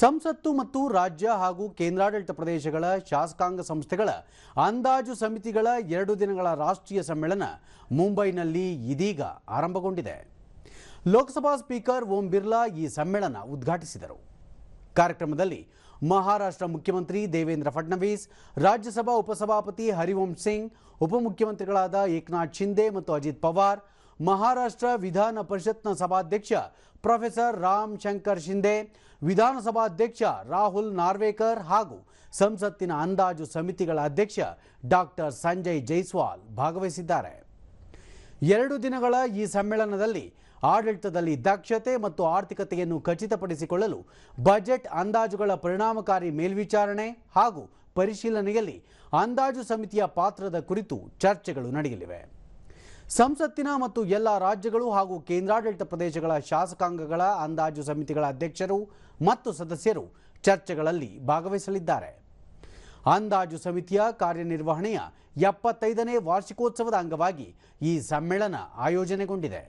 ಸಂಸತ್ತು ಮತ್ತು ರಾಜ್ಯ ಹಾಗೂ ಕೇಂದ್ರಾಡಳಿತ ಪ್ರದೇಶಗಳ ಶಾಸಕಾಂಗ ಸಂಸ್ಥೆಗಳ ಅಂದಾಜು ಸಮಿತಿಗಳ ಎರಡು ದಿನಗಳ ರಾಷ್ಟ್ರೀಯ ಸಮ್ಮೇಳನ ಮುಂಬೈನಲ್ಲಿ ಇದೀಗ ಆರಂಭಗೊಂಡಿದೆ. ಲೋಕಸಭಾ ಸ್ಪೀಕರ್ ಓಂ ಬಿರ್ಲಾ ಈ ಸಮ್ಮೇಳನ ಉದ್ಘಾಟಿಸಿದರು. ಕಾರ್ಯಕ್ರಮದಲ್ಲಿ ಮಹಾರಾಷ್ಟ್ರ ಮುಖ್ಯಮಂತ್ರಿ ದೇವೇಂದ್ರ ಫಡ್ನವೀಸ್, ರಾಜ್ಯಸಭಾ ಉಪಸಭಾಪತಿ ಹರಿವಂಶ್ ಸಿಂಗ್, ಉಪಮುಖ್ಯಮಂತ್ರಿಗಳಾದ ಏಕನಾಥ್ ಶಿಂದೆ ಮತ್ತು ಅಜಿತ್ ಪವಾರ್ ಮಹಾರಾಷ್ಟ್ರ ವಿಧಾನ ಪರಿಷತ್ನ ಸಭಾಧ್ಯಕ್ಷ ಪ್ರೊಫೆಸರ್ ರಾಮ್ ಶಂಕರ್ ಶಿಂದೆ ವಿಧಾನಸಭಾಧ್ಯಕ್ಷ ರಾಹುಲ್ ನಾರ್ವೇಕರ್ ಹಾಗೂ ಸಂಸತ್ತಿನ ಅಂದಾಜು ಸಮಿತಿಗಳ ಅಧ್ಯಕ್ಷ ಡಾಕ್ಟರ್ ಸಂಜಯ್ ಜೈಸ್ವಾಲ್ ಭಾಗವಹಿಸಿದ್ದಾರೆ. ಎರಡು ದಿನಗಳ ಈ ಸಮ್ಮೇಳನದಲ್ಲಿ ಆಡಳಿತದಲ್ಲಿ ದಕ್ಷತೆ ಮತ್ತು ಆರ್ಥಿಕತೆಯನ್ನು ಖಚಿತಪಡಿಸಿಕೊಳ್ಳಲು ಬಜೆಟ್ ಅಂದಾಜುಗಳ ಪರಿಣಾಮಕಾರಿ ಮೇಲ್ವಿಚಾರಣೆ ಹಾಗೂ ಪರಿಶೀಲನೆಯಲ್ಲಿ ಅಂದಾಜು ಸಮಿತಿಯ ಪಾತ್ರದ ಕುರಿತು ಚರ್ಚೆಗಳು ನಡೆಯಲಿವೆ. ಸಂಸತ್ತಿನ ಮತ್ತು ಎಲ್ಲ ರಾಜ್ಯಗಳು ಹಾಗೂ ಕೇಂದ್ರಾಡಳಿತ ಪ್ರದೇಶಗಳ ಶಾಸಕಾಂಗಗಳ ಅಂದಾಜು ಸಮಿತಿಗಳ ಅಧ್ಯಕ್ಷರು ಮತ್ತು ಸದಸ್ಯರು ಚರ್ಚೆಗಳಲ್ಲಿ ಭಾಗವಹಿಸಲಿದ್ದಾರೆ. ಅಂದಾಜು ಸಮಿತಿಯ ಕಾರ್ಯನಿರ್ವಹಣೆಯ ಎಪ್ಪತ್ತೈದನೇ ವಾರ್ಷಿಕೋತ್ಸವದ ಅಂಗವಾಗಿ ಈ ಸಮ್ಮೇಳನ ಆಯೋಜನೆಗೊಂಡಿದೆ.